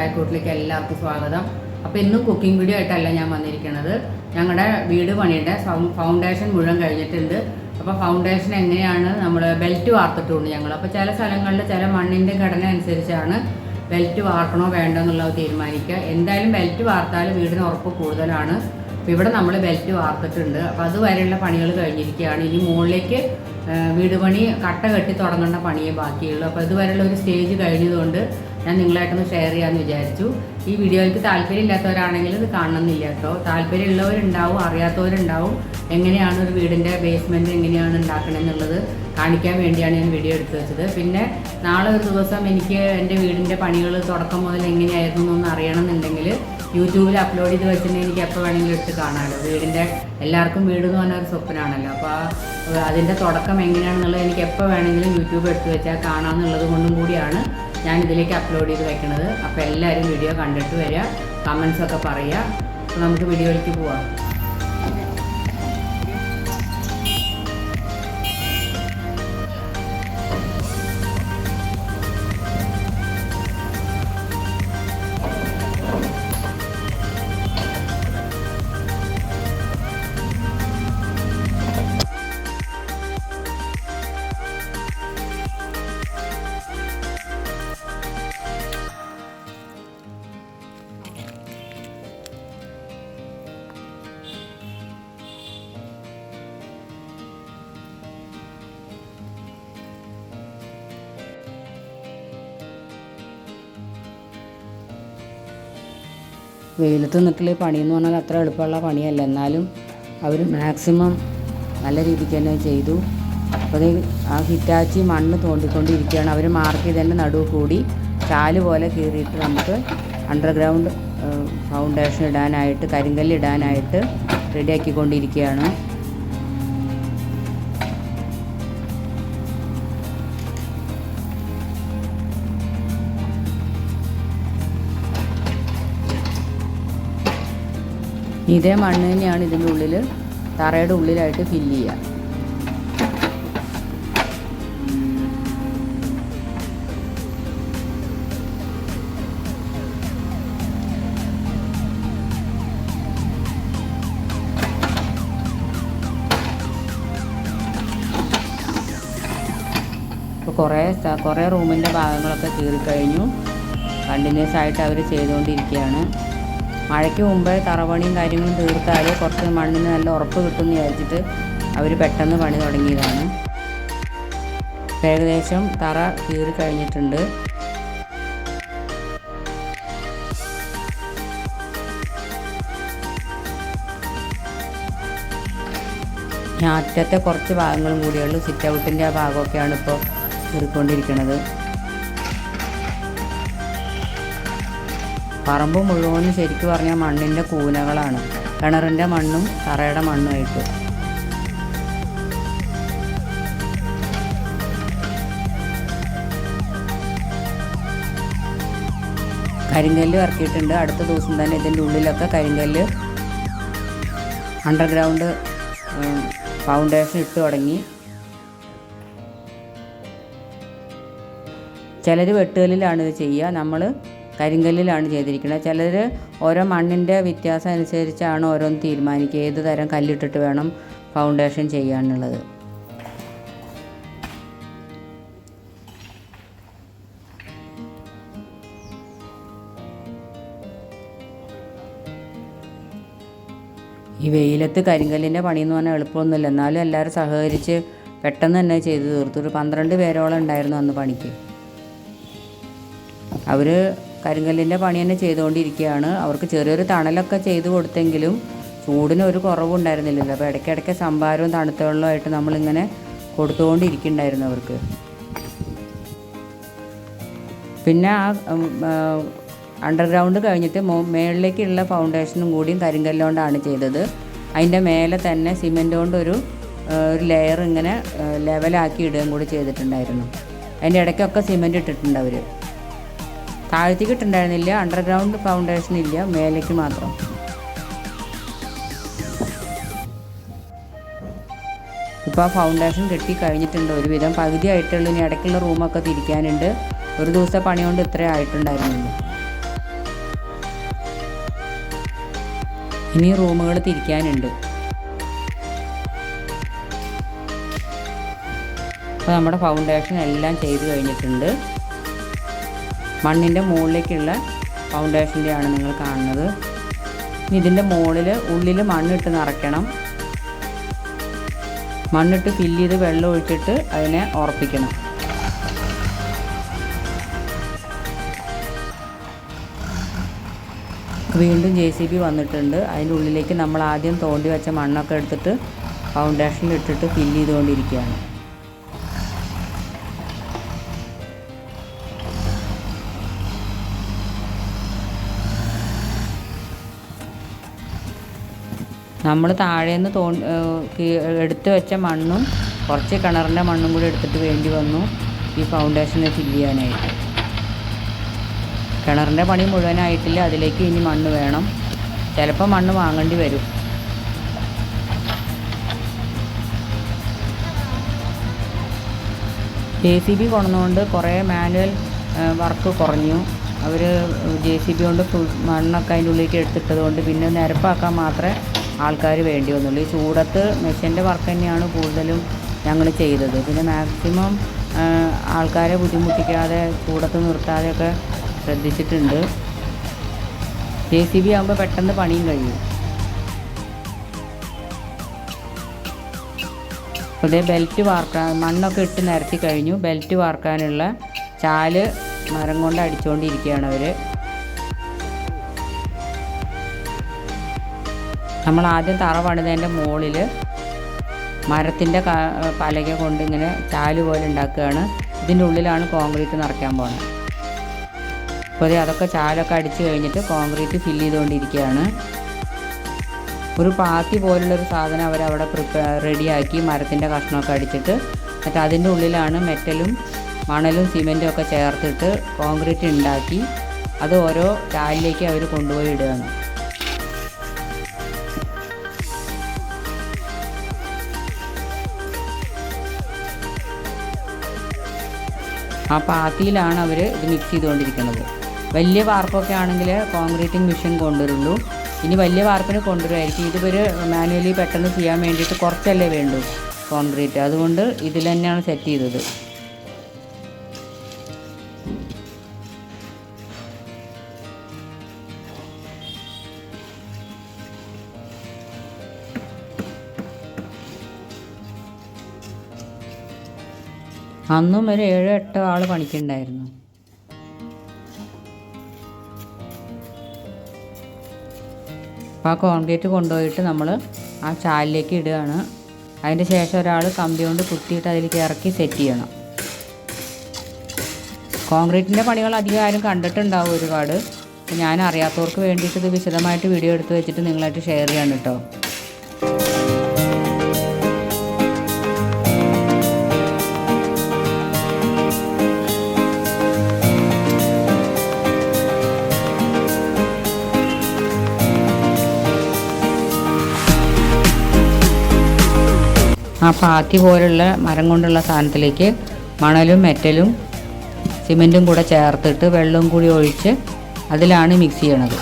വീഡിയോയിലേക്കും എല്ലാവർക്കും സ്വാഗതം. അപ്പോൾ ഇന്ന് കുക്കിംഗ് വീഡിയോ ആയിട്ടല്ല ഞാൻ വന്നിരിക്കുന്നത് ഞങ്ങളുടെ വീട് പണിയുടെ ഫൗണ്ടേഷൻ മുഴുവൻ കഴിഞ്ഞിട്ടുണ്ട്. അപ്പോൾ ഫൗണ്ടേഷൻ എങ്ങനെയാണ് നമ്മൾ ബെൽറ്റ് വാർത്തിട്ടുണ്ട് ഞങ്ങൾ അപ്പോൾ ചില സ്ഥലങ്ങളിൽ ചില മണ്ണിന്റെ ഘടന അനുസരിച്ചാണ് ബെൽറ്റ് വാർക്കണോ വേണ്ടോ എന്നുള്ളത് തീരുമാനിക്കുക. എന്തായാലും ബെൽറ്റ് വാർത്താൽ വീടിന് ഉറപ്പ് കൂടുതലാണ്. അപ്പോൾ ഇവിടെ നമ്മൾ ബെൽറ്റ് വാർത്തിട്ടുണ്ട്. അപ്പോൾ അതുവരെയുള്ള പണികൾ കഴിഞ്ഞിരിക്കുകയാണ്. ഇനി മുകളിലേക്ക് വീട് പണി കട്ട കെട്ടി തുടങ്ങേണ്ട പണിയേ ബാക്കിയുള്ളൂ. അപ്പോൾ ഇതുവരെയുള്ള ഒരു സ്റ്റേജ് കഴിഞ്ഞതുകൊണ്ട് ഞാൻ നിങ്ങളായിട്ടൊന്ന് ഷെയർ ചെയ്യാമെന്ന് വിചാരിച്ചു. ഈ വീഡിയോയ്ക്ക് താല്പര്യമില്ലാത്തവരാണെങ്കിൽ ഇത് കാണണമെന്നില്ല കേട്ടോ. താല്പര്യമുള്ളവരുണ്ടാവും അറിയാത്തവരുണ്ടാവും. എങ്ങനെയാണ് ഒരു വീടിന്റെ ബേസ്മെന്റ് എങ്ങനെയാണ് ഉണ്ടാക്കണമെന്നുള്ളത് കാണിക്കാൻ വേണ്ടിയാണ് ഞാൻ വീഡിയോ എടുത്തു വെച്ചത്. പിന്നെ നാളെ ഒരു ദിവസം എനിക്ക് എന്റെ വീടിന്റെ പണികൾ തുടക്കം മുതൽ എങ്ങനെയായിരുന്നു എന്നൊന്ന് അറിയണമെന്നുണ്ടെങ്കിൽ യൂട്യൂബിൽ അപ്ലോഡ് ചെയ്ത് വെച്ചിട്ടുണ്ടെങ്കിൽ എനിക്ക് എപ്പോൾ വേണമെങ്കിലും എടുത്ത് കാണാമല്ലോ വീടിന്റെ എല്ലാവർക്കും വീട് എന്ന് പറഞ്ഞ ഒരു സ്വപ്നമാണല്ലോ അപ്പോൾ അതിന്റെ തുടക്കം എങ്ങനെയാണെന്നുള്ളത് എനിക്ക് എപ്പോൾ വേണമെങ്കിലും യൂട്യൂബ് എടുത്ത് വെച്ചാൽ കാണാമെന്നുള്ളത് കൊണ്ടും കൂടിയാണ്. ഞാൻ ഇതിലേക്ക് അപ്ലോഡ് ചെയ്ത് വെക്കണത്. അപ്പോൾ എല്ലാവരും വീഡിയോ കണ്ടിട്ട് വരിക കമൻസ് ഒക്കെ പറയുക. അപ്പോൾ നമുക്ക് വീഡിയോയിലേക്ക് പോവാം. വെയിലത്ത് നിന്നിട്ടുള്ള പണിയെന്ന് പറഞ്ഞാൽ അത്ര എളുപ്പമുള്ള പണിയല്ല. എന്നാലും അവർ മാക്സിമം നല്ല രീതിക്ക് തന്നെ ചെയ്തു. അപ്പോൾ ആ ഹിറ്റാച്ചി മണ്ണ് തോണ്ടിക്കൊണ്ടിരിക്കുകയാണ്. അവർ മാർക്ക് ചെയ്തതിന്റെ നടുവ് കൂടി ചാൽ പോലെ കീറിയിട്ട് നമുക്ക് അണ്ടർഗ്രൗണ്ട് ഫൗണ്ടേഷൻ ഇടാനായിട്ട് കരിങ്കല്ല് ഇടാനായിട്ട് റെഡിയാക്കിക്കൊണ്ടിരിക്കുകയാണ് ഇതേ മണ്ണ് തന്നെയാണ് ഇതിന്റെ ഉള്ളിൽ തറയുടെ ഉള്ളിലായിട്ട് ഫില്ല് ചെയ്യുക. കുറേ കുറേ റൂമിന്റെ ഭാഗങ്ങളൊക്കെ കീറിക്കഴിഞ്ഞു. കണ്ടിന്യൂസ് ആയിട്ട് അവർ ചെയ്തുകൊണ്ടിരിക്കുകയാണ്. മഴയ്ക്ക് മുമ്പേ തറപണിയും കാര്യങ്ങളും തീർത്താൽ കുറച്ച് മണ്ണിന് നല്ല ഉറപ്പ് കിട്ടുമെന്ന് വിചാരിച്ചിട്ട് അവർ പെട്ടെന്ന് പണി തുടങ്ങിയതാണ്. ഏകദേശം തറ കീറി കഴിഞ്ഞിട്ടുണ്ട്. അറ്റത്തെ കുറച്ച് ഭാഗങ്ങളും കൂടിയുള്ളൂ സിറ്റ് ഔട്ടിന്റെ ആ ഭാഗമൊക്കെയാണ് ഇപ്പോൾ കീറിക്കൊണ്ടിരിക്കുന്നത്. പറമ്പ് മുഴുവനും ശരിക്കും പറഞ്ഞാൽ മണ്ണിന്റെ കൂനകളാണ്. കിണറിന്റെ മണ്ണും തറയുടെ മണ്ണുമായിട്ട്. കരിങ്കല്ല് ഇറക്കിയിട്ടുണ്ട്. അടുത്ത ദിവസം തന്നെ ഇതിന്റെ ഉള്ളിലൊക്കെ കരിങ്കല്ല് അണ്ടർഗ്രൗണ്ട് ഫൗണ്ടേഷൻ ഇട്ട് തുടങ്ങി. ചിലർ വെട്ടുകല്ലിലാണ് ഇത് ചെയ്യുക. നമ്മൾ കരിങ്കല്ലിലാണ് ചെയ്തിരിക്കുന്നത്. ചിലർ ഓരോ മണ്ണിന്റെ വ്യത്യാസം അനുസരിച്ചാണ് ഓരോന്ന് തീരുമാനിക്കുക. ഏത് തരം കല്ലിട്ടിട്ട് വേണം ഫൗണ്ടേഷൻ ചെയ്യാനുള്ളത്. ഈ വെയിലത്ത് കരിങ്കല്ലിന്റെ പണിയെന്ന് പറഞ്ഞാൽ എളുപ്പമൊന്നുമില്ല. എന്നാലും എല്ലാവരും സഹകരിച്ച് പെട്ടെന്ന് തന്നെ ചെയ്തു തീർത്തു. ഒരു പന്ത്രണ്ട് പേരോളം ഉണ്ടായിരുന്നു അന്ന് പണിക്ക്. അവർ കരിങ്കല്ലിന്റെ പണി തന്നെ ചെയ്തുകൊണ്ടിരിക്കുകയാണ്. അവർക്ക് ചെറിയൊരു തണലൊക്കെ ചെയ്തു കൊടുത്തെങ്കിലും ചൂടിന് ഒരു കുറവുണ്ടായിരുന്നില്ലല്ലോ. അപ്പോൾ ഇടയ്ക്കിടയ്ക്ക് സംഭാരവും തണുത്ത വെള്ളമായിട്ട് നമ്മളിങ്ങനെ കൊടുത്തുകൊണ്ടിരിക്കുന്നുണ്ടായിരുന്നു അവർക്ക്. പിന്നെ ആ അണ്ടർഗ്രൗണ്ട് കഴിഞ്ഞിട്ട് മേളിലേക്കുള്ള ഫൗണ്ടേഷനും കൂടിയും കരിങ്കല്ലുകൊണ്ടാണ് ചെയ്തത്. അതിന്റെ മേലെ തന്നെ സിമെന്റ് കൊണ്ടൊരു ഒരു ലെയർ ഇങ്ങനെ ലെവലാക്കി ഇടുകയും കൂടി ചെയ്തിട്ടുണ്ടായിരുന്നു. അതിന്റെ ഇടയ്ക്കൊക്കെ സിമെന്റ് ഇട്ടിട്ടുണ്ട് അവർ താഴത്തേക്ക് അണ്ടർഗ്രൗണ്ട് ഫൗണ്ടേഷൻ ഇല്ല മേലേക്ക് മാത്രം. ഇപ്പോൾ ആ ഫൗണ്ടേഷൻ കെട്ടി കഴിഞ്ഞിട്ടുണ്ട് ഒരുവിധം. പകുതി ആയിട്ടുള്ള ഇനി ഇടയ്ക്കുള്ള റൂമൊക്കെ തിരിക്കാനുണ്ട്. ഒരു ദിവസത്തെ പണി കൊണ്ട് ഇത്രേ ആയിട്ടുണ്ടായിരുന്നുള്ളൂ. ഇനി റൂമുകൾ തിരിക്കാനുണ്ട്. അപ്പോൾ നമ്മുടെ ഫൗണ്ടേഷൻ എല്ലാം ചെയ്ത് കഴിഞ്ഞിട്ടുണ്ട്. മണ്ണിന്റെ മുകളിലേക്കുള്ള ഫൗണ്ടേഷന്റെ ആണ് നിങ്ങൾ കാണുന്നത്. ഇനി ഇതിന്റെ മുകളിൽ ഉള്ളിൽ മണ്ണിട്ട് നിറയ്ക്കണം. മണ്ണിട്ട് ഫില്ല് ചെയ്ത് വെള്ളം ഒഴിച്ചിട്ട് അതിനെ ഉറപ്പിക്കണം. വീണ്ടും ജെ സി ബി വന്നിട്ടുണ്ട്. അതിന്റെ ഉള്ളിലേക്ക് നമ്മൾ ആദ്യം തോണ്ടി വെച്ച മണ്ണൊക്കെ എടുത്തിട്ട് ഫൗണ്ടേഷനിൽ ഇട്ടിട്ട് ഫില്ല് ചെയ്തുകൊണ്ടിരിക്കുകയാണ്. നമ്മൾ താഴേന്ന് തോ എടുത്ത് വെച്ച മണ്ണും കുറച്ച് കിണറിന്റെ മണ്ണും കൂടി എടുത്തിട്ട് വേണ്ടി വന്നു ഈ ഫൗണ്ടേഷൻ ഫില്ല് ചെയ്യാനായിട്ട്. കിണറിന്റെ പണി മുഴുവനായിട്ടില്ല അതിലേക്ക് ഇനി മണ്ണ് വേണം. ചിലപ്പോൾ മണ്ണ് വാങ്ങേണ്ടി വരും. ജെ സി ബി കൊണ്ടുകൊണ്ട് കുറേ മാനുവൽ വർക്ക് കുറഞ്ഞു. അവർ ജെ സി ബി കൊണ്ട് ഫുൾ മണ്ണൊക്കെ അതിന്റെ ഉള്ളിലേക്ക് എടുത്തിട്ടത് കൊണ്ട് പിന്നെ നിരപ്പാക്കാൻ മാത്രമേ ആൾക്കാർ വേണ്ടി വന്നുള്ളൂ. ഈ ചൂടത്ത് മെഷീന്റെ വർക്ക് തന്നെയാണ് കൂടുതലും ഞങ്ങൾ ചെയ്തത്. പിന്നെ മാക്സിമം ആൾക്കാരെ ബുദ്ധിമുട്ടിക്കാതെ ചൂടത്ത് നിർത്താതെയൊക്കെ ശ്രദ്ധിച്ചിട്ടുണ്ട്. ജെ സി ബി ആകുമ്പോൾ പെട്ടെന്ന് പണിയും കഴിയും. അതേ ബെൽറ്റ് വാർക്കാൻ മണ്ണൊക്കെ ഇട്ട് നിരത്തി കഴിഞ്ഞു. ബെൽറ്റ് വാർക്കാനുള്ള ചാൽ മരം കൊണ്ട് അടിച്ചുകൊണ്ടിരിക്കുകയാണ് അവർ നമ്മൾ ആദ്യം തറ പണിതതിന്റെ മുകളിൽ മരത്തിന്റെ പലക കൊണ്ട് ഇങ്ങനെ ചാൽ പോലെ ഉണ്ടാക്കുകയാണ്. ഇതിന്റെ ഉള്ളിലാണ് കോൺക്രീറ്റ് നിറയ്ക്കാൻ പോകുന്നത് അപ്പോൾ അതൊക്കെ ചാലൊക്കെ അടിച്ച് കഴിഞ്ഞിട്ട് കോൺക്രീറ്റ് ഫില്ല് ചെയ്തുകൊണ്ടിരിക്കുകയാണ്. ഒരു പാത്തി പോലുള്ളൊരു സാധനം അവരവിടെ പ്രിപ്പയർ റെഡിയാക്കി മരത്തിന്റെ കഷ്ണമൊക്കെ അടിച്ചിട്ട് എന്നിട്ട് അതിന്റെ ഉള്ളിലാണ് മെറ്റലും മണലും സിമെന്റും ഒക്കെ ചേർത്തിട്ട് കോൺക്രീറ്റ് ഉണ്ടാക്കി അത് ഓരോ ചാലിലേക്ക് അവർ കൊണ്ടുപോയി ഇടുകയാണ്. ആ പാത്തിയിലാണ് അവർ ഇത് മിക്സ് ചെയ്തുകൊണ്ടിരിക്കുന്നത്. വലിയ വാർപ്പൊക്കെ ആണെങ്കിൽ കോൺക്രീറ്റിംഗ് മെഷീൻ കൊണ്ടുവരുള്ളൂ. ഇനി വലിയ വാർപ്പിന് കൊണ്ടുവരുമായിരിക്കും ഇതിവർ മാനുവലി പെട്ടെന്ന് ചെയ്യാൻ വേണ്ടിയിട്ട് കുറച്ചല്ലേ വേണ്ടൂ കോൺക്രീറ്റ് അതുകൊണ്ട് ഇതിൽ തന്നെയാണ് സെറ്റ് ചെയ്തത്. അന്നും ഒരു ഏഴോ എട്ടോ ആൾ പണിക്കുണ്ടായിരുന്നു. അപ്പോൾ ആ കോൺക്രീറ്റ് കൊണ്ടുപോയിട്ട് നമ്മൾ ആ ചാലിലേക്ക് ഇടുകയാണ്. അതിന്റെ ശേഷം ഒരാൾ കമ്പി കൊണ്ട് കുത്തിയിട്ട് അതിലേക്ക് ഇറക്കി സെറ്റ് ചെയ്യണം. കോൺക്രീറ്റിന്റെ പണികൾ അധികം ആരും കണ്ടിട്ടുണ്ടാവും ഒരുപാട്. ഞാൻ അറിയാത്തവർക്ക് വേണ്ടിയിട്ട് ഇത് വിശദമായിട്ട് വീഡിയോ എടുത്ത് വെച്ചിട്ട് നിങ്ങളായിട്ട് ഷെയർ ചെയ്യാണ് കേട്ടോ. പാത്തി പോലുള്ള മരം കൊണ്ടുള്ള സാധനത്തിലേക്ക് മണലും മെറ്റലും സിമെന്റും കൂടെ ചേർത്തിട്ട് വെള്ളവും കൂടി ഒഴിച്ച് അതിലാണ് മിക്സ് ചെയ്യണത്.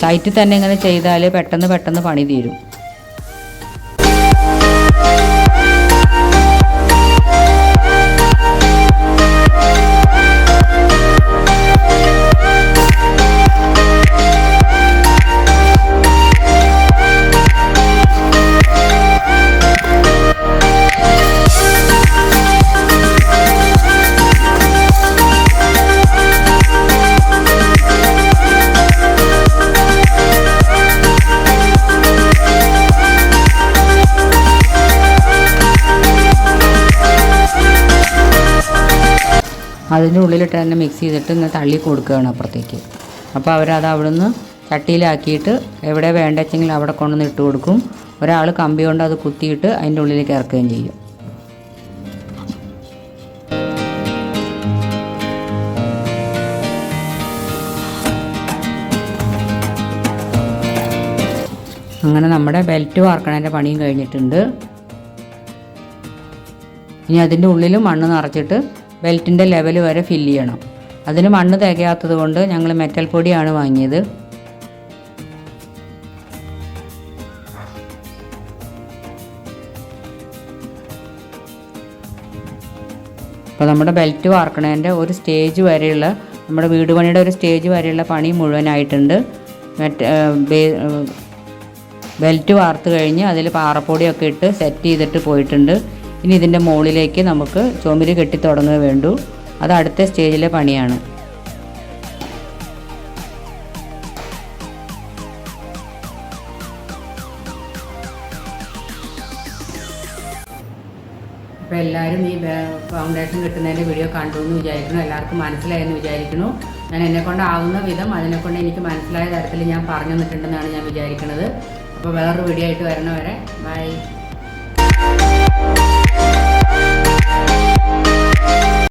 സൈറ്റിൽ തന്നെ ഇങ്ങനെ ചെയ്താൽ പെട്ടെന്ന് പെട്ടെന്ന് പണി തീരും. അതിന്റെ ഉള്ളിലിട്ട് തന്നെ മിക്സ് ചെയ്തിട്ട് ഇങ്ങനെ തള്ളി കൊടുക്കുകയാണ് അപ്പുറത്തേക്ക്. അപ്പോൾ അവരത് അവിടുന്ന് ചട്ടിയിലാക്കിയിട്ട് എവിടെ വേണ്ടെച്ചെങ്കിൽ അവിടെ കൊണ്ടുവന്ന് ഇട്ട് കൊടുക്കും. ഒരാൾ കമ്പി കൊണ്ട് അത് കുത്തിയിട്ട് അതിന്റെ ഉള്ളിലേക്ക് ഇറക്കുകയും ചെയ്യും. അങ്ങനെ നമ്മുടെ ബെൽറ്റ് വാർക്കണതിന്റെ പണിയും കഴിഞ്ഞിട്ടുണ്ട്. ഇനി അതിന്റെ ഉള്ളിൽ മണ്ണ് നിറച്ചിട്ട് ബെൽറ്റിന്റെ ലെവൽ വരെ ഫില്ല് ചെയ്യണം. അതിന് മണ്ണ് തികയാത്തത് കൊണ്ട് ഞങ്ങൾ മെറ്റൽ പൊടിയാണ് വാങ്ങിയത്. അപ്പോൾ നമ്മുടെ ബെൽറ്റ് വാർക്കണതിന്റെ ഒരു സ്റ്റേജ് വരെയുള്ള നമ്മുടെ വീട് പണിയുടെ ഒരു സ്റ്റേജ് വരെയുള്ള പണി മുഴുവനായിട്ടുണ്ട്. മെറ്റ് ബെൽറ്റ് വാർത്ത് കഴിഞ്ഞ് അതിൽ പാറപ്പൊടിയൊക്കെ ഇട്ട് സെറ്റ് ചെയ്തിട്ട് പോയിട്ടുണ്ട്. ഇനി ഇതിന്റെ മുകളിലേക്ക് നമുക്ക് ചുമര് കെട്ടി തുടങ്ങുക വേണ്ടു. അത് അടുത്ത സ്റ്റേജിലെ പണിയാണ്. അപ്പോൾ എല്ലാവരും ഈ ഫൗണ്ടേഷൻ കിട്ടുന്നതിന്റെ വീഡിയോ കണ്ടു എന്ന് വിചാരിക്കുന്നു. എല്ലാവർക്കും മനസ്സിലായെന്ന് വിചാരിക്കുന്നു. ഞാൻ എന്നെ കൊണ്ടാവുന്ന വിധം അതിനെക്കൊണ്ട് എനിക്ക് മനസ്സിലായ തരത്തിൽ ഞാൻ പറഞ്ഞു തന്നിട്ടുണ്ടെന്നാണ് ഞാൻ വിചാരിക്കുന്നത് അപ്പോൾ വേറൊരു വീഡിയോ ആയിട്ട് വരണവരെ ബൈ